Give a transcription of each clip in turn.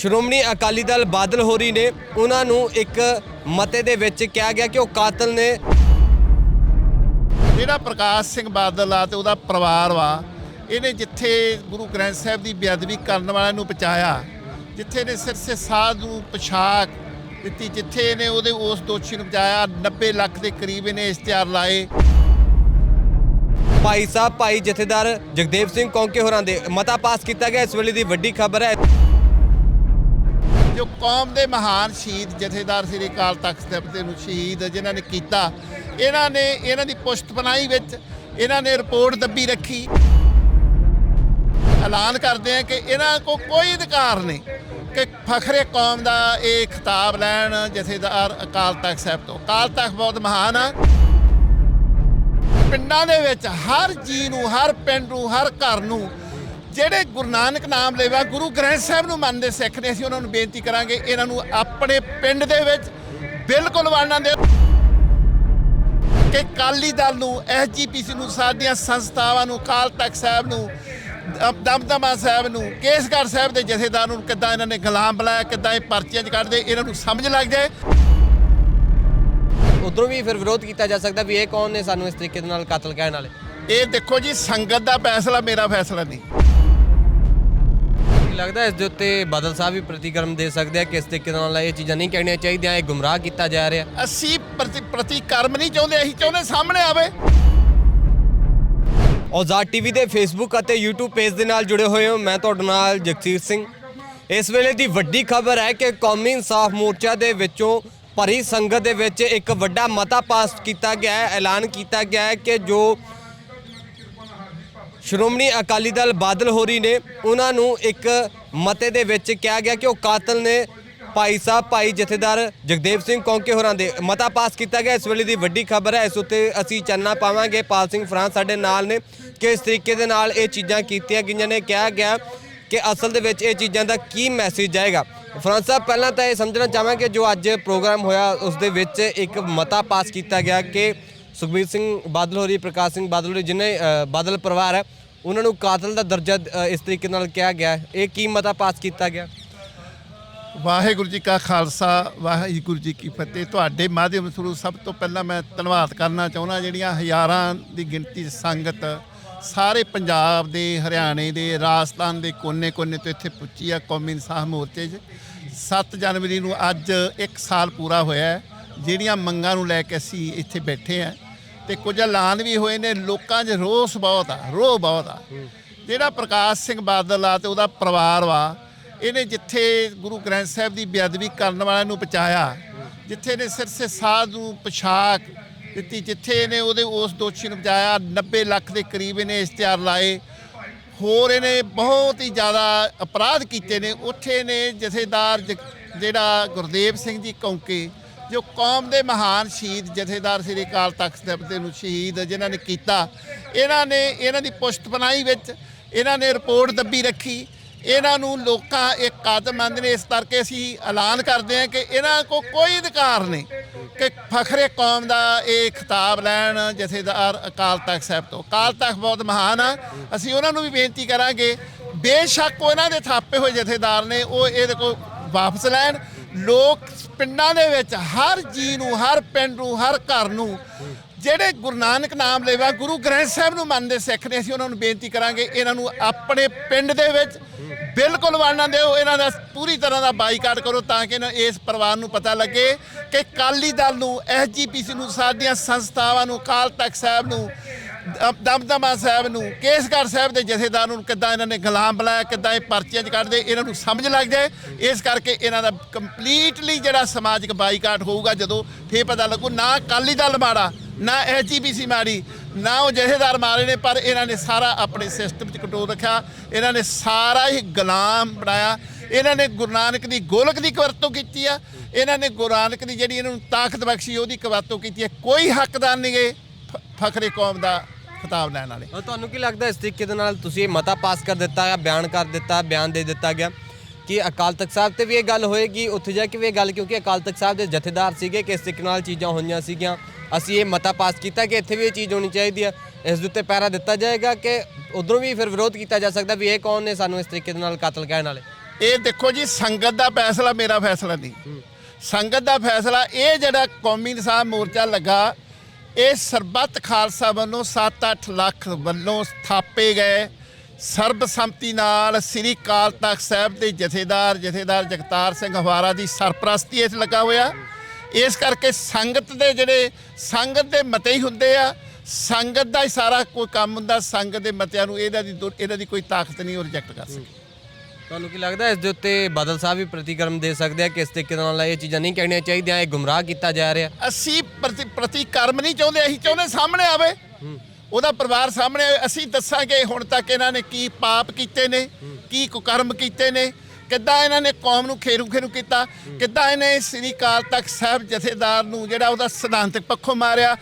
ਸ਼੍ਰੋਮਣੀ ਅਕਾਲੀ ਦਲ ਬਾਦਲ ਹੋਰੀ ਨੇ ਉਹਨਾਂ ਨੂੰ ਇੱਕ ਮਤੇ ਦੇ ਵਿੱਚ ਕਿਹਾ ਗਿਆ ਕਿ ਉਹ ਕਾਤਲ ਨੇ। ਜਿਹੜਾ ਪ੍ਰਕਾਸ਼ ਸਿੰਘ ਬਾਦਲ ਆ ਤੇ ਉਹਦਾ ਪਰਿਵਾਰ ਵਾ ਇਹਨੇ ਜਿੱਥੇ ਗੁਰੂ ਗ੍ਰੰਥ ਸਾਹਿਬ ਦੀ ਬੇਅਦਬੀ ਕਰਨ ਵਾਲਿਆਂ ਨੂੰ ਬਚਾਇਆ ਜਿੱਥੇ ਨੇ ਸਿਰਸੇ ਸਾਧ ਨੂੰ ਪੋਸ਼ਾਕ ਦਿੱਤੀ ਜਿੱਥੇ ਇਹਨੇ ਉਹਦੇ ਉਸ ਦੋਸ਼ੀ ਨੂੰ ਬਚਾਇਆ 90 ਲੱਖ ਦੇ ਕਰੀਬ ਇਹਨੇ ਇਸ਼ਤਿਹਾਰ ਲਾਏ। ਭਾਈ ਸਾਹਿਬ ਭਾਈ ਜਥੇਦਾਰ ਜਗਦੇਵ ਸਿੰਘ ਕੌਂਕੇ ਹੋਰਾਂ ਦੇ ਮਤਾ ਪਾਸ ਕੀਤਾ ਗਿਆ ਇਸ ਵੇਲੇ ਦੀ ਵੱਡੀ ਖਬਰ ਹੈ। ਜੋ ਕੌਮ ਦੇ ਮਹਾਨ ਸ਼ਹੀਦ ਜਥੇਦਾਰ ਸ੍ਰੀ ਅਕਾਲ ਤਖਤ ਸਾਹਿਬ ਦੇ ਨੂੰ ਸ਼ਹੀਦ ਜਿਨ੍ਹਾਂ ਨੇ ਕੀਤਾ, ਇਹਨਾਂ ਨੇ ਇਹਨਾਂ ਦੀ ਪੁਸ਼ਤ ਬਣਾਈ ਵਿੱਚ ਇਹਨਾਂ ਨੇ ਰਿਪੋਰਟ ਦੱਬੀ ਰੱਖੀ। ਐਲਾਨ ਕਰਦੇ ਆ ਕਿ ਇਹਨਾਂ ਕੋ ਕੋਈ ਅਧਿਕਾਰ ਨਹੀਂ ਕਿ ਫਖਰੇ ਕੌਮ ਦਾ ਇਹ ਖਿਤਾਬ ਲੈਣ ਜਥੇਦਾਰ ਅਕਾਲ ਤਖਤ ਸਾਹਿਬ ਤੋਂ। ਅਕਾਲ ਤਖਤ ਬਹੁਤ ਮਹਾਨ ਆ। ਪਿੰਡਾਂ ਦੇ ਵਿੱਚ ਹਰ ਜੀ ਨੂੰ, ਹਰ ਪਿੰਡ ਨੂੰ, ਹਰ ਘਰ ਨੂੰ ਜਿਹੜੇ ਗੁਰੂ ਨਾਨਕ ਨਾਮ ਲੈਵਾ ਗੁਰੂ ਗ੍ਰੰਥ ਸਾਹਿਬ ਨੂੰ ਮੰਨਦੇ ਸਿੱਖ ਨੇ ਅਸੀਂ ਉਹਨਾਂ ਨੂੰ ਬੇਨਤੀ ਕਰਾਂਗੇ ਇਹਨਾਂ ਨੂੰ ਆਪਣੇ ਪਿੰਡ ਦੇ ਵਿੱਚ ਬਿਲਕੁਲ ਵੜਨਾ ਦੇ ਕਿ ਕਾਲੀ ਦਲ ਨੂੰ ਐਸਜੀਪੀਸੀ ਨੂੰ ਸਾਡੀਆਂ ਸੰਸਥਾਵਾਂ ਨੂੰ ਕਾਲ ਤਖਤ ਸਾਹਿਬ ਨੂੰ ਦਮ- ਦਮਦਮਾ ਸਾਹਿਬ ਨੂੰ ਕੇਸਗੜ੍ਹ ਸਾਹਿਬ ਦੇ ਜਥੇਦਾਰ ਨੂੰ ਕਿੱਦਾਂ ਇਹਨਾਂ ਨੇ ਗੁਲਾਮ ਬਣਾਇਆ ਕਿੱਦਾਂ ਇਹ ਪਰਚੀਆਂ 'ਚ ਕੱਢਦੇ ਇਹਨਾਂ ਨੂੰ ਸਮਝ ਲੱਗ ਜਾਏ। ਉਧਰੋਂ ਵੀ ਫਿਰ ਵਿਰੋਧ ਕੀਤਾ ਜਾ ਸਕਦਾ ਵੀ ਇਹ ਕੌਣ ਨੇ ਸਾਨੂੰ ਇਸ ਤਰੀਕੇ ਦੇ ਨਾਲ ਕਾਤਲ ਕਹਿਣ ਵਾਲੇ? ਇਹ ਦੇਖੋ ਜੀ ਸੰਗਤ ਦਾ ਫੈਸਲਾ ਮੇਰਾ ਫੈਸਲਾ ਨਹੀਂ। ਲੱਗਦਾ ਇਸ ਦੇ ਉੱਤੇ ਬਾਦਲ ਸਾਹਿਬ ਵੀ ਪ੍ਰਤੀਕਰਮ ਦੇ ਸਕਦੇ ਆ ਕਿ ਇਸ ਤਰੀਕੇ ਨਾਲ ਇਹ ਚੀਜ਼ਾਂ ਨਹੀਂ ਕਹਿਣੀਆਂ ਚਾਹੀਦੀਆਂ ਇਹ ਗੁੰਮਰਾਹ ਕੀਤਾ ਜਾ ਰਿਹਾ। ਅਸੀਂ ਪ੍ਰਤੀ ਪ੍ਰਤੀਕਰਮ ਨਹੀਂ ਚਾਹੁੰਦੇ ਅਸੀਂ ਚਾਹੁੰਦੇ ਸਾਹਮਣੇ ਆਵੇ। ਔਜ਼ਾਦ ਟੀਵੀ ਦੇ ਫੇਸਬੁੱਕ ਅਤੇ YouTube ਪੇਜ ਦੇ ਨਾਲ ਜੁੜੇ ਹੋਏ ਹੋ। ਮੈਂ ਤੁਹਾਡੇ ਨਾਲ ਜਗਸੀਰ ਸਿੰਘ। ਇਸ ਵੇਲੇ ਦੀ ਵੱਡੀ ਖਬਰ ਹੈ ਕਿ ਕੌਮੀ ਇਨਸਾਫ ਮੋਰਚਾ ਦੇ ਵਿੱਚੋਂ ਭਰੀ ਸੰਗਤ ਦੇ ਵਿੱਚ ਇੱਕ ਵੱਡਾ ਮਤਾ ਪਾਸ ਕੀਤਾ ਗਿਆ ਹੈ। ਐਲਾਨ ਕੀਤਾ ਗਿਆ ਹੈ ਕਿ ਜੋ ਸ਼੍ਰੋਮਣੀ ਅਕਾਲੀ ਦਲ ਬਾਦਲ ਹੋਰੀ ਨੇ ਉਹਨਾਂ ਨੂੰ ਇੱਕ ਮਤੇ ਦੇ ਵਿੱਚ ਕਿਹਾ ਗਿਆ ਕਿ ਉਹ ਕਾਤਲ ਨੇ ਭਾਈ ਸਾਹਿਬ, ਭਾਈ ਜਥੇਦਾਰ ਜਗਦੇਵ ਸਿੰਘ ਕੌਂਕੇ ਹੋਰਾਂ ਦੇ ਮਤਾ ਪਾਸ ਕੀਤਾ ਗਿਆ। ਇਸ ਵੇਲੇ ਦੀ ਵੱਡੀ ਖਬਰ ਹੈ, ਇਸ ਉੱਤੇ ਅਸੀਂ ਚਾਨਣਾ ਪਾਵਾਂਗੇ। ਪਾਲ ਸਿੰਘ ਫਰਾਂਸ ਸਾਡੇ ਨਾਲ ਨੇ ਕਿਸ ਤਰੀਕੇ ਦੇ ਨਾਲ ਇਹ ਚੀਜ਼ਾਂ ਕੀਤੀਆਂ ਗਈਆਂ ਨੇ। ਕਿਹਾ ਗਿਆ ਕਿ ਅਸਲ ਦੇ ਵਿੱਚ ਇਹ ਚੀਜ਼ਾਂ ਦਾ ਕੀ ਮੈਸੇਜ ਜਾਏਗਾ। ਫਰਾਂਸ ਸਾਹਿਬ, ਪਹਿਲਾਂ ਤਾਂ ਇਹ ਸਮਝਣਾ ਚਾਹਾਂਗੇ ਜੋ ਅੱਜ ਪ੍ਰੋਗਰਾਮ ਹੋਇਆ, ਉਸ ਦੇ ਵਿੱਚ ਇੱਕ ਮਤਾ ਪਾਸ ਕੀਤਾ ਗਿਆ ਕਿ ਸੁਖਬੀਰ ਸਿੰਘ ਬਾਦਲ ਹੋਰੀ, ਪ੍ਰਕਾਸ਼ ਸਿੰਘ ਬਾਦਲ ਹੋਰੀ ਜਿਹਨੇ ਬਾਦਲ ਪਰਿਵਾਰ ਹੈ, ਉਹਨਾਂ ਨੂੰ ਕਾਤਲ ਦਾ ਦਰਜਾ ਇਸ ਤਰੀਕੇ ਨਾਲ ਕਿਹਾ ਗਿਆ ਇਹ ਕੀ ਮਤਾ ਪਾਸ ਕੀਤਾ ਗਿਆ? ਵਾਹਿਗੁਰੂ ਜੀ ਕਾ ਖਾਲਸਾ, ਵਾਹਿਗੁਰੂ ਜੀ ਕੀ ਫਤਿਹ। ਤੁਹਾਡੇ ਮਾਧਿਅਮ ਥਰੂ ਸਭ ਤੋਂ ਪਹਿਲਾਂ ਮੈਂ ਧੰਨਵਾਦ ਕਰਨਾ ਚਾਹੁੰਦਾ, ਜਿਹੜੀਆਂ ਹਜ਼ਾਰਾਂ ਦੀ ਗਿਣਤੀ 'ਚ ਸੰਗਤ ਸਾਰੇ ਪੰਜਾਬ ਦੇ, ਹਰਿਆਣੇ ਦੇ, ਰਾਜਸਥਾਨ ਦੇ ਕੋਨੇ-ਕੋਨੇ ਤੋਂ ਇੱਥੇ ਪੁੱਜੀ ਆ ਕੌਮੀ ਇਨਸਾਫ ਮੋਰਚੇ 'ਚ। 7 ਜਨਵਰੀ ਨੂੰ ਅੱਜ 1 ਸਾਲ ਪੂਰਾ ਹੋਇਆ ਜਿਹੜੀਆਂ ਮੰਗਾਂ ਨੂੰ ਲੈ ਕੇ ਅਸੀਂ ਇੱਥੇ ਬੈਠੇ ਆ ਤੇ ਕੁਝ ਐਲਾਨ ਵੀ ਹੋਏ ਨੇ ਲੋਕਾਂ 'ਚ ਰੋਸ ਬਹੁਤ ਆ ਰੋਹ ਬਹੁਤ ਆ। ਜਿਹੜਾ ਪ੍ਰਕਾਸ਼ ਸਿੰਘ ਬਾਦਲ ਆ ਤੇ ਉਹਦਾ ਪਰਿਵਾਰ ਵਾ ਇਹਨੇ ਜਿੱਥੇ ਗੁਰੂ ਗ੍ਰੰਥ ਸਾਹਿਬ ਦੀ ਬੇਅਦਬੀ ਕਰਨ ਵਾਲਿਆਂ ਨੂੰ ਬਚਾਇਆ ਜਿੱਥੇ ਨੇ ਸਿਰਸੇ ਸਾਧ ਨੂੰ ਪੋਸ਼ਾਕ ਦਿੱਤੀ ਜਿੱਥੇ ਇਹਨੇ ਉਹਦੇ ਉਸ ਦੋਸ਼ੀ ਨੂੰ ਬਚਾਇਆ 90 ਲੱਖ ਦੇ ਕਰੀਬ ਇਹਨੇ ਇਸ਼ਤਿਹਾਰ ਲਾਏ। ਹੋਰ ਇਹਨੇ ਬਹੁਤ ਹੀ ਜ਼ਿਆਦਾ ਅਪਰਾਧ ਕੀਤੇ ਨੇ। ਉੱਥੇ ਨੇ ਜਥੇਦਾਰ ਜਿਹੜਾ ਗੁਰਦੇਵ ਸਿੰਘ ਜੀ ਕੌਂਕੇ ਜੋ ਕੌਮ ਦੇ ਮਹਾਨ ਸ਼ਹੀਦ ਜਥੇਦਾਰ ਸ੍ਰੀ ਅਕਾਲ ਤਖਤ ਸਾਹਿਬ ਦੇ ਨੂੰ ਸ਼ਹੀਦ ਜਿਨ੍ਹਾਂ ਨੇ ਕੀਤਾ, ਇਹਨਾਂ ਨੇ, ਇਹਨਾਂ ਦੀ ਪੁਸ਼ਤ ਵਿੱਚ, ਇਹਨਾਂ ਨੇ ਰਿਪੋਰਟ ਦੱਬੀ ਰੱਖੀ। ਇਹਨਾਂ ਨੂੰ ਲੋਕਾਂ ਇੱਕ ਕਾਤਲ ਮੰਨਦੇ ਨੇ, ਇਸ ਕਰਕੇ ਅਸੀਂ ਐਲਾਨ ਕਰਦੇ ਹਾਂ ਕਿ ਇਹਨਾਂ ਕੋ ਕੋਈ ਅਧਿਕਾਰ ਨਹੀਂ ਕਿ ਫਖਰੇ ਕੌਮ ਦਾ ਇਹ ਖਿਤਾਬ ਲੈਣ ਜਥੇਦਾਰ ਅਕਾਲ ਤਖਤ ਸਾਹਿਬ ਤੋਂ। ਅਕਾਲ ਤਖਤ ਬਹੁਤ ਮਹਾਨ ਆ। ਅਸੀਂ ਉਹਨਾਂ ਨੂੰ ਵੀ ਬੇਨਤੀ ਕਰਾਂਗੇ, ਬੇਸ਼ੱਕ ਉਹਨਾਂ ਦੇ ਥਾਪੇ ਹੋਏ ਜਥੇਦਾਰ ਨੇ, ਉਹ ਇਹਦੇ ਕੋ ਵਾਪਸ ਲੈਣ। ਲੋਕ ਪਿੰਡਾਂ ਦੇ ਵਿੱਚ ਹਰ ਜੀ ਨੂੰ, ਹਰ ਪਿੰਡ ਨੂੰ, ਹਰ ਘਰ ਨੂੰ ਜਿਹੜੇ ਗੁਰੂ ਨਾਨਕ ਨਾਮ ਲੈਵਾ ਗੁਰੂ ਗ੍ਰੰਥ ਸਾਹਿਬ ਨੂੰ ਮੰਨਦੇ ਸਿੱਖ ਨੇ ਅਸੀਂ, ਉਹਨਾਂ ਨੂੰ ਬੇਨਤੀ ਕਰਾਂਗੇ ਇਹਨਾਂ ਨੂੰ ਆਪਣੇ ਪਿੰਡ ਦੇ ਵਿੱਚ ਬਿਲਕੁਲ ਵੜਨਾ ਦਿਓ, ਇਹਨਾਂ ਦਾ ਪੂਰੀ ਤਰ੍ਹਾਂ ਦਾ ਬਾਈਕਾਟ ਕਰੋ ਤਾਂ ਕਿ ਇਹਨਾਂ- ਇਸ ਪਰਿਵਾਰ ਨੂੰ ਪਤਾ ਲੱਗੇ ਕਿ ਕਾਲੀ ਦਲ ਨੂੰ ਐਸਜੀਪੀਸੀ ਨੂੰ, ਸਾਡੀਆਂ ਸੰਸਥਾਵਾਂ ਨੂੰ ਕਾਲ ਤਖਤ ਸਾਹਿਬ ਨੂੰ ਦਮਦਮਾ ਸਾਹਿਬ ਨੂੰ, ਕੇਸਗੜ੍ਹ ਸਾਹਿਬ ਦੇ ਜਥੇਦਾਰ ਨੂੰ ਕਿੱਦਾਂ ਇਹਨਾਂ ਨੇ ਗੁਲਾਮ ਬਣਾਇਆ, ਕਿੱਦਾਂ ਇਹ ਪਰਚੀਆਂ 'ਚ ਕੱਢਦੇ, ਇਹਨਾਂ ਨੂੰ ਸਮਝ ਲੱਗ ਜਾਏ। ਇਸ ਕਰਕੇ ਇਹਨਾਂ ਦਾ ਕੰਪਲੀਟਲੀ ਜਿਹੜਾ ਸਮਾਜਿਕ ਬਾਈਕਾਟ ਹੋਊਗਾ, ਜਦੋਂ ਫੇਰ ਪਤਾ ਲੱਗੂ, ਨਾ ਕਾਲੀ ਦਲ ਮਾੜਾ, ਨਾ ਐਚਜੀਪੀਸੀ ਮਾੜੀ, ਨਾ ਉਹ ਜਥੇਦਾਰ ਮਾਰੇ ਨੇ, ਪਰ ਇਹਨਾਂ ਨੇ ਸਾਰਾ ਆਪਣੇ ਸਿਸਟਮ 'ਚ ਕੰਟਰੋਲ ਰੱਖਿਆ। ਇਹਨਾਂ ਨੇ ਸਾਰਾ ਹੀ ਗੁਲਾਮ ਬਣਾਇਆ। ਇਹਨਾਂ ਨੇ ਗੁਰੂ ਨਾਨਕ ਦੀ ਗੋਲਕ ਦੀ ਵਰਤੋਂ ਕੀਤੀ ਆ। ਇਹਨਾਂ ਨੇ ਗੁਰੂ ਨਾਨਕ ਦੀ ਜਿਹੜੀ ਇਹਨਾਂ ਨੂੰ ਤਾਕਤ ਬਖਸ਼ੀ, ਉਹਦੀ ਵਰਤੋਂ ਕੀਤੀ ਹੈ ਕੋਈ ਹੱਕਦਾਰ ਨਹੀਂ ਗੇ ਫਖਰੇ ਕੌਮ ਦਾ। ਖਿਤਾਬ ਲੈਣ ਵਾਲੇ। ਔਰ ਤੁਹਾਨੂੰ ਕੀ ਲੱਗਦਾ ਇਸ ਤਰੀਕੇ ਦੇ ਨਾਲ ਤੁਸੀਂ ਇਹ ਮਤਾ ਪਾਸ ਕਰ ਦਿੱਤਾ ਹੈ ਬਿਆਨ ਕਰ ਦਿੱਤਾ ਬਿਆਨ ਦੇ ਦਿੱਤਾ ਗਿਆ ਕਿ ਅਕਾਲ ਤਖਤ ਸਾਹਿਬ ਤੇ ਵੀ ਇਹ ਗੱਲ ਹੋਏਗੀ? ਉੱਥੇ ਜਾ ਕੇ ਵੀ ਇਹ ਗੱਲ ਕਿਉਂਕਿ ਅਕਾਲ ਤਖਤ ਸਾਹਿਬ ਦੇ ਜਥੇਦਾਰ ਸੀਗੇ ਕਿ ਇਸ ਤਰੀਕੇ ਨਾਲ ਚੀਜ਼ਾਂ ਹੋਈਆਂ ਸੀਗੀਆਂ। ਅਸੀਂ ਇਹ ਮਤਾ ਪਾਸ ਕੀਤਾ ਕਿ ਇੱਥੇ ਵੀ ਇਹ ਚੀਜ਼ ਹੋਣੀ ਚਾਹੀਦੀ ਹੈ। ਇਸ ਦੇ ਉੱਤੇ ਪਹਿਰਾ ਦਿੱਤਾ ਜਾਏਗਾ ਕਿ ਉਧਰੋਂ ਵੀ ਫਿਰ ਵਿਰੋਧ ਕੀਤਾ ਜਾ ਸਕਦਾ ਵੀ ਇਹ ਕੌਣ ਨੇ? ਸਾਨੂੰ ਇਸ ਤਰੀਕੇ ਦੇ ਨਾਲ ਕਾਤਲ ਕਹਿਣ ਵਾਲੇ। ਇਹ ਦੇਖੋ ਜੀ ਸੰਗਤ ਦਾ ਫੈਸਲਾ ਮੇਰਾ ਫੈਸਲਾ ਨਹੀਂ। ਸੰਗਤ ਦਾ ਫੈਸਲਾ ਇਹ ਜਿਹੜਾ ਕੌਮੀ ਇਨਸਾਫ ਮੋਰਚਾ ਲੱਗਾ ਇਹ ਸਰਬੱਤ ਖਾਲਸਾ ਵੱਲੋਂ 7-8 ਲੱਖ ਵੱਲੋਂ ਸਥਾਪੇ ਗਏ। ਸਰਬਸੰਮਤੀ ਨਾਲ ਸ੍ਰੀ ਕਾਲ ਤਖਤ ਸਾਹਿਬ ਦੇ ਜਥੇਦਾਰ ਜਥੇਦਾਰ ਜਗਤਾਰ ਸਿੰਘ ਹਵਾਰਾ ਦੀ ਸਰਪ੍ਰਸਤੀ ਇਸ ਲੱਗਾ ਹੋਇਆ। ਇਸ ਕਰਕੇ ਸੰਗਤ ਦੇ ਜਿਹੜੇ, ਸੰਗਤ ਦੇ ਮਤੇ ਹੀ ਹੁੰਦੇ ਆ। ਸੰਗਤ ਦਾ ਹੀ ਸਾਰਾ ਕੋਈ ਕੰਮ ਹੁੰਦਾ, ਸੰਗਤ ਦੇ ਮਤਿਆਂ ਨੂੰ ਇਹਦਾ ਦੀ ਦੁ- ਇਹਨਾਂ ਦੀ ਕੋਈ ਤਾਕਤ ਨਹੀਂ ਉਹ ਰਿਜੈਕਟ ਕਰ ਸਕਦੀ ਤੁਹਾਨੂੰ ਕੀ ਲੱਗਦਾ ਇਸ ਦੇ ਉੱਤੇ ਬਾਦਲ ਸਾਹਿਬ ਵੀ ਪ੍ਰਤੀਕਰਮ ਦੇ ਸਕਦੇ ਆ? ਕਿਸ ਤਰੀਕੇ ਨਾਲ ਇਹ ਚੀਜ਼ਾਂ ਨਹੀਂ ਕਹਿਣੀਆਂ ਚਾਹੀਦੀਆਂ ਇਹ ਗੁੰਮਰਾਹ ਕੀਤਾ ਜਾ ਰਿਹਾ? ਅਸੀਂ ਪ੍ਰਤੀ ਪ੍ਰਤੀਕਰਮ ਨਹੀਂ ਚਾਹੁੰਦੇ ਅਸੀਂ ਚਾਹੁੰਦੇ ਸਾਹਮਣੇ ਆਵੇ। ਉਹਦਾ ਪਰਿਵਾਰ ਸਾਹਮਣੇ ਆਵੇ। ਅਸੀਂ ਦੱਸਾਂਗੇ ਹੁਣ ਤੱਕ ਇਹਨਾਂ ਨੇ ਕੀ ਪਾਪ ਕੀਤੇ ਨੇ ਕੀ ਕੁਕਰਮ ਕੀਤੇ ਨੇ ਕਿੱਦਾਂ ਇਹਨਾਂ ਨੇ ਕੌਮ ਨੂੰ ਖੇਰੂ ਖੇਰੂ ਕੀਤਾ ਕਿੱਦਾਂ ਇਹਨੇ ਸ੍ਰੀ ਕਾਲ ਤਖਤ ਸਾਹਿਬ ਜਥੇਦਾਰ ਨੂੰ ਜਿਹੜਾ ਉਹਦਾ ਸਿਧਾਂਤਕ ਪੱਖੋਂ ਮਾਰਿਆ।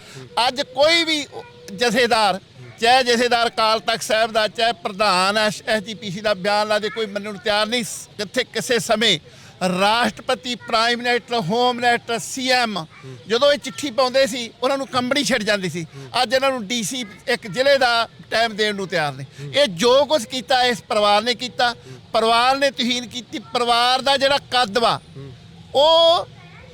ਅੱਜ ਕੋਈ ਵੀ ਜਥੇਦਾਰ ਚਾਹੇ ਜਥੇਦਾਰ ਕਾਲ ਤਖਤ ਸਾਹਿਬ ਦਾ ਚਾਹੇ ਪ੍ਰਧਾਨ ਐਸਜੀਪੀਸੀ ਦਾ ਬਿਆਨ ਲਾ ਦੇ, ਕੋਈ ਮੰਨਣ ਨੂੰ ਤਿਆਰ ਨਹੀਂ ਜਿੱਥੇ ਕਿਸੇ ਸਮੇਂ ਰਾਸ਼ਟਰਪਤੀ, prime minister, home minister CM ਜਦੋਂ ਇਹ ਚਿੱਠੀ ਪਾਉਂਦੇ ਸੀ, ਉਹਨਾਂ ਨੂੰ ਕੰਬਣੀ ਛੱਡ ਜਾਂਦੀ ਸੀ। ਅੱਜ ਇਹਨਾਂ ਨੂੰ ਡੀਸੀ ਇੱਕ ਜ਼ਿਲ੍ਹੇ ਦਾ ਟਾਈਮ ਦੇਣ ਨੂੰ ਤਿਆਰ ਨੇ। ਇਹ ਜੋ ਕੁਝ ਕੀਤਾ, ਇਸ ਪਰਿਵਾਰ ਨੇ ਕੀਤਾ। ਪਰਿਵਾਰ ਨੇ ਤਹੀਨ ਕੀਤੀ। ਪਰਿਵਾਰ ਦਾ ਜਿਹੜਾ ਕੱਦ ਵਾ, ਉਹ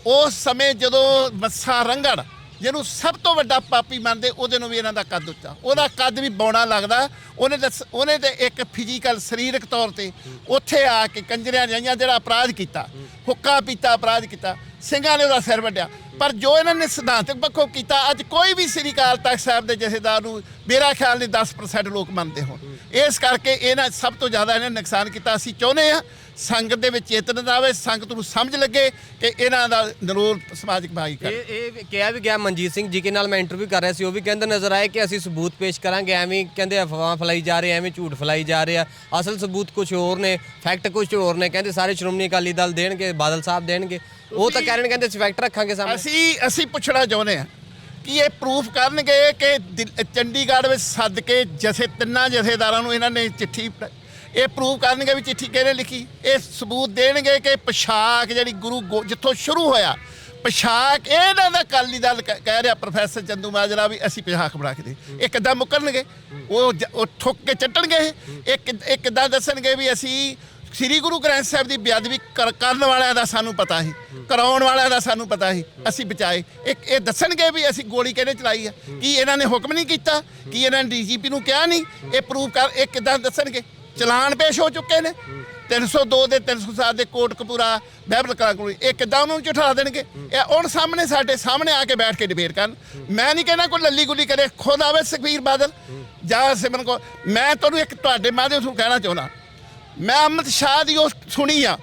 ਉਸ ਸਮੇਂ ਜਦੋਂ ਮੱਸਾ ਰੰਗੜ ਜਿਹਨੂੰ ਸਭ ਤੋਂ ਵੱਡਾ ਪਾਪੀ ਮੰਨਦੇ, ਉਹਦੇ ਨੂੰ ਵੀ ਇਹਨਾਂ ਦਾ ਕੱਦ ਉੱਚਾ। ਉਹਦਾ ਕੱਦ ਵੀ ਬੌਣਾ ਲੱਗਦਾ। ਉਹਨੇ ਦੱਸ- ਉਹਨੇ ਤੇ ਇੱਕ ਫਿਜ਼ੀਕਲ ਸਰੀਰਕ ਤੌਰ ਤੇ ਉੱਥੇ ਆ ਕੇ ਕੰਜਰਿਆਂ ਜਾਈਆਂ ਜਿਹੜਾ ਅਪਰਾਧ ਕੀਤਾ, ਹੁੱਕਾ ਪੀਤਾ, ਅਪਰਾਧ ਕੀਤਾ, ਸਿੰਘਾਂ ਨੇ ਉਹਦਾ ਸਿਰ ਵੱਢਿਆ। ਪਰ ਜੋ ਇਹਨਾਂ ਨੇ ਸਿਧਾਂਤਕ ਪੱਖੋਂ ਕੀਤਾ, ਅੱਜ ਕੋਈ ਵੀ ਸ੍ਰੀ ਅਕਾਲ ਤਖਤ ਸਾਹਿਬ ਦੇ ਜਥੇਦਾਰ ਨੂੰ ਮੇਰਾ ਖਿਆਲ ਨਹੀਂ 10% ਲੋਕ ਮੰਨਦੇ ਹੋਣ। ਇਸ ਕਰਕੇ ਇਹਨਾਂ ਸਭ ਤੋਂ ਜ਼ਿਆਦਾ ਇਹਨੇ ਨੁਕਸਾਨ ਕੀਤਾ। ਅਸੀਂ ਚਾਹੁੰਦੇ ਆ ਸੰਗਤ ਦੇ ਵਿੱਚ ਚੇਤਨ ਆਵੇ ਸੰਗਤ ਨੂੰ ਸਮਝ ਲੱਗੇ ਕਿ ਇਹਨਾਂ ਦਾ ਨਰੋਲ ਸਮਾਜਿਕ ਭਾਈ ਕਰ। ਇਹ ਇਹ ਕਿਹਾ ਵੀ ਗਿਆ ਮਨਜੀਤ ਸਿੰਘ ਜੀ ਕੇ ਨਾਲ ਮੈਂ ਇੰਟਰਵਿਊ ਕਰ ਰਿਹਾ ਸੀ ਉਹ ਵੀ ਕਹਿੰਦੇ ਨਜ਼ਰ ਆਏ ਕਿ ਅਸੀਂ ਸਬੂਤ ਪੇਸ਼ ਕਰਾਂਗੇ ਐਵੇਂ ਕਹਿੰਦੇ ਅਫਵਾਹ ਫੈਲਾਈ ਜਾ ਰਹੇ ਐਵੇਂ ਝੂਠ ਫੈਲਾਈ ਜਾ ਰਹੇ ਆ। ਅਸਲ ਸਬੂਤ ਕੁਝ ਹੋਰ ਨੇ ਫੈਕਟ ਕੁਝ ਹੋਰ ਨੇ ਕਹਿੰਦੇ ਸਾਰੇ ਸ਼੍ਰੋਮਣੀ ਅਕਾਲੀ ਦਲ ਦੇਣਗੇ ਬਾਦਲ ਸਾਹਿਬ ਦੇਣਗੇ। ਉਹ ਤਾਂ ਕਹਿ ਰਹੇ ਨੇ ਕਹਿੰਦੇ ਫੈਕਟ ਰੱਖਾਂਗੇ ਸਾਹਮਣੇ। ਅਸੀਂ ਅਸੀਂ ਪੁੱਛਣਾ ਚਾਹੁੰਦੇ ਆ ਕਿ ਇਹ ਪ੍ਰੂਫ ਕਰਨਗੇ ਕਿ ਦਿਲ- ਚੰਡੀਗੜ੍ਹ ਵਿੱਚ ਸੱਦ ਕੇ ਜਥੇ ਤਿੰਨਾਂ ਜਥੇਦਾਰਾਂ ਨੂੰ ਇਹਨਾਂ ਨੇ ਚਿੱਠੀ ਇਹ ਪ੍ਰੂਵ ਕਰਨਗੇ ਵੀ ਚਿੱਠੀ ਕਿਹਨੇ ਲਿਖੀ। ਇਹ ਸਬੂਤ ਦੇਣਗੇ ਕਿ ਪੋਸ਼ਾਕ ਜਿਹੜੀ ਗੁਰੂ ਗੋ- ਜਿੱਥੋਂ ਸ਼ੁਰੂ ਹੋਇਆ ਪੋਸ਼ਾਕ ਇਹਨਾਂ ਦਾ ਅਕਾਲੀ ਦਲ ਕ- ਕਹਿ ਰਿਹਾ ਪ੍ਰੋਫੈਸਰ ਚੰਦੂ ਮਾਜਰਾ ਵੀ ਅਸੀਂ ਪੋਸ਼ਾਕ ਬਣਾ ਕੇ ਦੇ। ਇਹ ਕਿੱਦਾਂ ਮੁਕਰਨਗੇ? ਉਹ ਜ- ਉਹ ਠੁੱਕ ਕੇ ਚੱਟਣਗੇ ਇਹ? ਇਹ ਕਿੱਦ- ਇਹ ਕਿੱਦਾਂ ਦੱਸਣਗੇ ਵੀ ਅਸੀਂ ਸ੍ਰੀ ਗੁਰੂ ਗ੍ਰੰਥ ਸਾਹਿਬ ਦੀ ਬੇਅਦਬੀ ਕਰ- ਕਰਨ ਵਾਲਿਆਂ ਦਾ ਸਾਨੂੰ ਪਤਾ ਸੀ, ਕਰਾਉਣ ਵਾਲਿਆਂ ਦਾ ਸਾਨੂੰ ਪਤਾ ਸੀ, ਅਸੀਂ ਬਚਾਏ। ਇੱਕ ਇਹ ਦੱਸਣਗੇ ਵੀ ਅਸੀਂ ਗੋਲੀ ਕਿਹਨੇ ਚਲਾਈ ਆ? ਕੀ ਇਹਨਾਂ ਨੇ ਹੁਕਮ ਨਹੀਂ ਕੀਤਾ? ਕੀ ਇਹਨਾਂ ਨੇ ਡੀਜੀਪੀ ਨੂੰ ਕਿਹਾ ਨਹੀਂ? ਇਹ ਪ੍ਰੂਵ ਕਰ, ਇਹ ਕਿੱਦਾਂ ਦੱਸਣਗੇ? ਚਲਾਨ ਪੇਸ਼ ਹੋ ਚੁੱਕੇ ਨੇ। 302 ਦੇ 307 ਦੇ ਕੋਟ ਕਪੂਰਾ ਬਹਿਬਲ ਕਰਾ ਕੋਲ ਇਹ ਕਿੱਦਾਂ ਉਹਨਾਂ ਨੂੰ ਝੁਠਾ ਦੇਣਗੇ? ਇਹ ਹੁਣ ਸਾਹਮਣੇ ਸਾਡੇ ਸਾਹਮਣੇ ਆ ਕੇ ਬੈਠ ਕੇ ਡਿਬੇਟ ਕਰਨ। ਮੈਂ ਨਹੀਂ ਕਹਿਣਾ ਕੋਈ ਲੱਲੀ ਗੁੱਲੀ ਕਰੇ ਖੁਦ ਆਵੇ ਸੁਖਬੀਰ ਬਾਦਲ ਜਾਂ ਸਿਮਰਨ ਕੋ ਮੈਂ ਤੁਹਾਨੂੰ ਇੱਕ ਤੁਹਾਡੇ ਮਾਧਿਅਮ ਤੋਂ ਕਹਿਣਾ ਚਾਹੁੰਦਾ। ਮੈਂ ਅਮਿਤ ਸ਼ਾਹ ਦੀ ਉਹ ਸੁਣੀ ਆ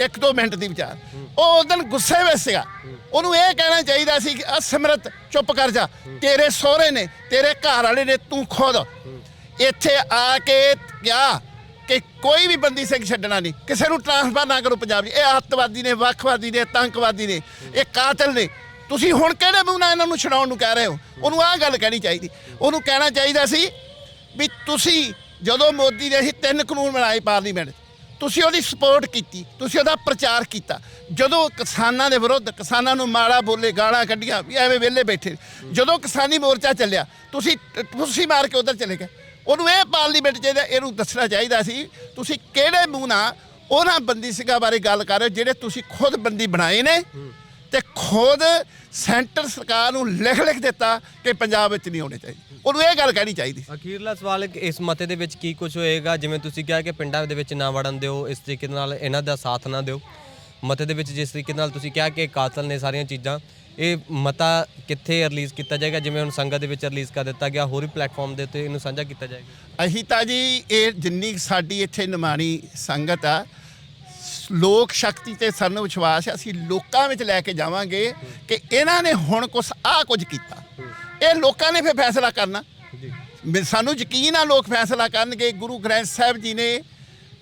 ਇੱਕ ਦੋ ਮਿੰਟ ਦੀ ਵਿਚਾਰ। ਉਹ ਉਦੋਂ ਗੁੱਸੇ ਵਿੱਚ ਸੀਗਾ। ਉਹਨੂੰ ਇਹ ਕਹਿਣਾ ਚਾਹੀਦਾ ਸੀ ਕਿ ਅਸਮਰਤ ਚੁੱਪ ਕਰ ਜਾ। ਤੇਰੇ ਸਹੁਰੇ ਨੇ ਤੇਰੇ ਘਰ ਵਾਲੇ ਨੇ ਤੂੰ ਖੁਦ ਇੱਥੇ ਆ ਕੇ ਕਿਹਾ ਕਿ ਕੋਈ ਵੀ ਬੰਦੀ ਸਿੰਘ ਛੱਡਣਾ ਨਹੀਂ। ਕਿਸੇ ਨੂੰ ਟ੍ਰਾਂਸਫਰ ਨਾ ਕਰੋ ਪੰਜਾਬ 'ਚ। ਇਹ ਅੱਤਵਾਦੀ ਨੇ ਵੱਖਵਾਦੀ ਨੇ ਆਤੰਕਵਾਦੀ ਨੇ ਇਹ ਕਾਤਲ ਨੇ। ਤੁਸੀਂ ਹੁਣ ਕਿਹੜੇ ਮੂੰਹ ਨਾਲ ਇਹਨਾਂ ਨੂੰ ਛਡਾਉਣ ਨੂੰ ਕਹਿ ਰਹੇ ਹੋ? ਉਹਨੂੰ ਆਹ ਗੱਲ ਕਹਿਣੀ ਚਾਹੀਦੀ। ਉਹਨੂੰ ਕਹਿਣਾ ਚਾਹੀਦਾ ਸੀ ਵੀ ਤੁਸੀਂ ਜਦੋਂ ਮੋਦੀ ਨੇ ਅਸੀਂ ਤਿੰਨ ਕਾਨੂੰਨ ਬਣਾਏ ਪਾਰਲੀਮੈਂਟ 'ਚ, ਤੁਸੀਂ ਉਹਦੀ ਸਪੋਰਟ ਕੀਤੀ ਤੁਸੀਂ ਉਹਦਾ ਪ੍ਰਚਾਰ ਕੀਤਾ। ਜਦੋਂ ਕਿਸਾਨਾਂ ਦੇ ਵਿਰੁੱਧ ਕਿਸਾਨਾਂ ਨੂੰ ਮਾੜਾ ਬੋਲੇ ਗਾਲਾਂ ਕੱਢੀਆਂ ਵੀ ਐਵੇਂ ਵਿਹਲੇ ਬੈਠੇ। ਜਦੋਂ ਕਿਸਾਨੀ ਮੋਰਚਾ ਚੱਲਿਆ ਤੁਸੀਂ ਤੁਸੀਂ ਮਾਰ ਕੇ ਉਧਰ ਚਲੇ ਗਏ। ਉਹਨੂੰ ਇਹ ਪਾਰਲੀਮੈਂਟ ਚਾਹੀਦਾ ਇਹਨੂੰ ਦੱਸਣਾ ਚਾਹੀਦਾ ਸੀ, ਤੁਸੀਂ ਕਿਹੜੇ ਮੂੰਹ ਨਾਲ ਉਹਨਾਂ ਬੰਦੀ ਸਿੰਘਾਂ ਬਾਰੇ ਗੱਲ ਕਰ ਰਹੇ ਹੋ, ਜਿਹੜੇ ਤੁਸੀਂ ਖੁਦ ਬੰਦੀ ਬਣਾਏ ਨੇ ਤੇ ਖੁਦ ਸੈਂਟਰ ਸਰਕਾਰ ਨੂੰ ਲਿਖ ਲਿਖ ਦਿੱਤਾ ਕਿ ਪੰਜਾਬ ਵਿੱਚ ਨਹੀਂ ਹੋਣੇ ਚਾਹੀਦੇ। ਉਹਨੂੰ ਇਹ ਗੱਲ ਕਹਿਣੀ ਚਾਹੀਦੀ ਅਖੀਰਲਾ ਸਵਾਲ ਕਿ ਇਸ ਮਤੇ ਦੇ ਵਿੱਚ ਕੀ ਕੁਝ ਹੋਏਗਾ? ਜਿਵੇਂ ਤੁਸੀਂ ਕਿਹਾ ਕਿ ਪਿੰਡਾਂ ਦੇ ਵਿੱਚ ਨਾ ਵੜਨ ਦਿਓ, ਇਸ ਤਰੀਕੇ ਨਾਲ ਇਹਨਾਂ ਦਾ ਸਾਥ ਨਾ ਦਿਓ। ਮਤੇ ਦੇ ਵਿੱਚ ਜਿਸ ਤਰੀਕੇ ਨਾਲ ਤੁਸੀਂ ਕਿਹਾ ਕਿ ਕਾਤਲ ਨੇ ਸਾਰੀਆਂ ਚੀਜ਼ਾਂ ਇਹ ਮਤਾ ਕਿੱਥੇ ਰਿਲੀਜ਼ ਕੀਤਾ ਜਾਏਗਾ? ਜਿਵੇਂ ਹੁਣ ਸੰਗਤ ਦੇ ਵਿੱਚ ਰਿਲੀਜ਼ ਕਰ ਦਿੱਤਾ ਗਿਆ ਹੋਰ ਵੀ ਪਲੇਟਫਾਰਮ ਦੇ ਉੱਤੇ ਇਹਨੂੰ ਸਾਂਝਾ ਕੀਤਾ ਜਾਏਗਾ? ਅਸੀਂ ਤਾਂ ਜੀ ਇਹ ਜਿੰਨੀ ਸਾਡੀ ਇੱਥੇ ਨਿਮਾਣੀ ਸੰਗਤ ਆ ਲੋਕ ਸ਼ਕਤੀ ਤੇ ਸਾਨੂੰ ਵਿਸ਼ਵਾਸ ਹੈ ਅਸੀਂ ਲੋਕਾਂ ਵਿੱਚ ਲੈ ਕੇ ਜਾਵਾਂਗੇ ਕਿ ਇਹਨਾਂ ਨੇ ਹੁਣ ਕੁਛ ਆ ਕੁਝ ਕੀਤਾ। ਇਹ ਲੋਕਾਂ ਨੇ ਫਿਰ ਫੈਸਲਾ ਕਰਨਾ। ਸਾਨੂੰ ਯਕੀਨ ਆ ਲੋਕ ਫੈਸਲਾ ਕਰਨਗੇ। ਗੁਰੂ ਗ੍ਰੰਥ ਸਾਹਿਬ ਜੀ ਨੇ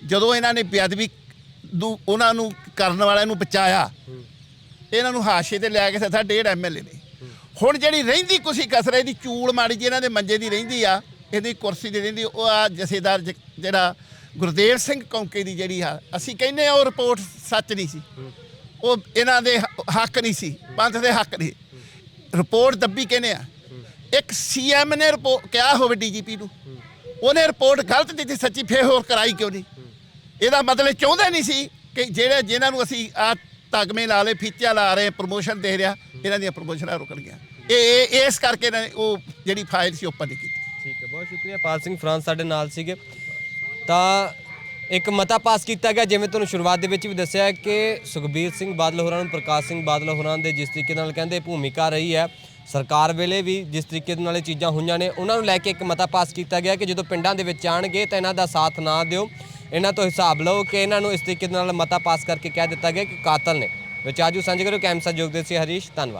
ਜਦੋਂ ਇਹਨਾਂ ਨੇ ਬੇਅਦਬੀ ਦੂ ਉਹਨਾਂ ਨੂੰ ਕਰਨ ਵਾਲਿਆਂ ਨੂੰ ਬਚਾਇਆ। ਇਹਨਾਂ ਨੂੰ ਹਾਸ਼ੇ ਤੇ ਲੈ ਕੇ ਸੱਥਾ ਡੇਢ ਐਮਐਲਏ ਨੇ। ਹੁਣ ਜਿਹੜੀ ਰਹਿੰਦੀ ਕੁਸੀ ਕਸਰੇ ਦੀ ਚੂਲ ਮਾੜੀ ਜੀ ਇਹਨਾਂ ਦੇ ਮੰਜੇ ਦੀ ਰਹਿੰਦੀ ਆ, ਇਹਦੀ ਕੁਰਸੀ ਦੀ ਰਹਿੰਦੀ, ਉਹ ਆ ਜਥੇਦਾਰ ਜਿਹੜਾ ਗੁਰਦੇਵ ਸਿੰਘ ਕੌਂਕੇ ਦੀ ਜਿਹੜੀ ਆ, ਅਸੀਂ ਕਹਿੰਦੇ ਆ ਉਹ ਰਿਪੋਰਟ ਸੱਚ ਨਹੀਂ ਸੀ। ਉਹ ਇਹਨਾਂ ਦੇ ਹੱਕ ਨਹੀਂ ਸੀ, ਪੰਥ ਦੇ ਹੱਕ ਨਹੀਂ ਰਿਪੋਰਟ ਦੱਬੀ ਕਹਿੰਦੇ ਆ? ਇੱਕ ਸੀਐਮ ਨੇ ਰਿਪੋਰਟ ਕਿਹਾ ਹੋਵੇ ਡੀਜੀਪੀ ਨੂੰ। ਉਹਨੇ ਰਿਪੋਰਟ ਗਲਤ ਦਿੱਤੀ, ਸੱਚੀ ਫੇਰ ਹੋਰ ਕਰਾਈ ਕਿਉਂ ਨਹੀਂ? ਇਹਦਾ ਮਤਲਬ ਚਾਹੁੰਦੇ ਨਹੀਂ ਸੀ ਕਿ ਜਿਹੜੇ ਜਿਨ੍ਹਾਂ ਨੂੰ ਅਸੀਂ ਆ ਤਗਮੇ ਲਾ ਲਏ, ਫੀਚਾ ਲਾ ਰਹੇ ਪ੍ਰੋਮੋਸ਼ਨ ਦੇ ਰਿਹਾ, ਇਹਨਾਂ ਦੀਆਂ ਪ੍ਰੋਮੋਸ਼ਨਾਂ ਰੁਕਣ ਗਿਆ। ਇਹ ਇਸ ਕਰਕੇ ਇਹਨਾਂ ਨੇ ਉਹ ਜਿਹੜੀ ਫਾਈਲ ਸੀ ਓਪਨ ਨਹੀਂ ਕੀਤੀ ਠੀਕ ਹੈ, ਬਹੁਤ ਸ਼ੁਕਰੀਆ। ਪਾਲ ਸਿੰਘ ਫਰਾਂਸ ਸਾਡੇ ਨਾਲ ਸੀਗੇ। ਤਾਂ ਇੱਕ ਮਤਾ ਪਾਸ ਕੀਤਾ ਗਿਆ, ਜਿਵੇਂ ਤੁਹਾਨੂੰ ਸ਼ੁਰੂਆਤ ਦੇ ਵਿੱਚ ਵੀ ਦੱਸਿਆ ਕਿ ਸੁਖਬੀਰ ਸਿੰਘ ਬਾਦਲ ਹੋਰਾਂ ਨੂੰ ਪ੍ਰਕਾਸ਼ ਸਿੰਘ ਬਾਦਲ ਹੋਰਾਂ ਦੇ ਜਿਸ ਤਰੀਕੇ ਨਾਲ ਕਹਿੰਦੇ ਭੂਮਿਕਾ ਰਹੀ ਹੈ, ਸਰਕਾਰ ਵੇਲੇ ਵੀ ਜਿਸ ਤਰੀਕੇ ਦੇ ਨਾਲ ਇਹ ਚੀਜ਼ਾਂ ਹੋਈਆਂ ਨੇ, ਉਹਨਾਂ ਨੂੰ ਲੈ ਕੇ ਇੱਕ ਮਤਾ ਪਾਸ ਕੀਤਾ ਗਿਆ ਕਿ ਜਦੋਂ ਪਿੰਡਾਂ ਦੇ ਵਿੱਚ ਆਣਗੇ ਤਾਂ ਇਹਨਾਂ ਦਾ ਸਾਥ ਨਾ ਦਿਓ। ਇਹਨਾਂ ਤੋਂ ਹਿਸਾਬ ਲਓ ਕਿ ਇਹਨਾਂ ਨੂੰ ਇਸ ਤਰੀਕੇ ਦੇ ਨਾਲ ਮਤਾ ਪਾਸ ਕਰਕੇ ਕਹਿ ਦਿੱਤਾ ਗਿਆ ਕਿ ਕਾਤਲ ਨੇ। ਵਿੱਚ ਆਜੂ ਸਾਂਝੇ ਕਰੋ ਕੈਮਸਾ ਜੋਗਦੇ ਸੀ ਹਰੀਸ਼, ਧੰਨਵਾਦ।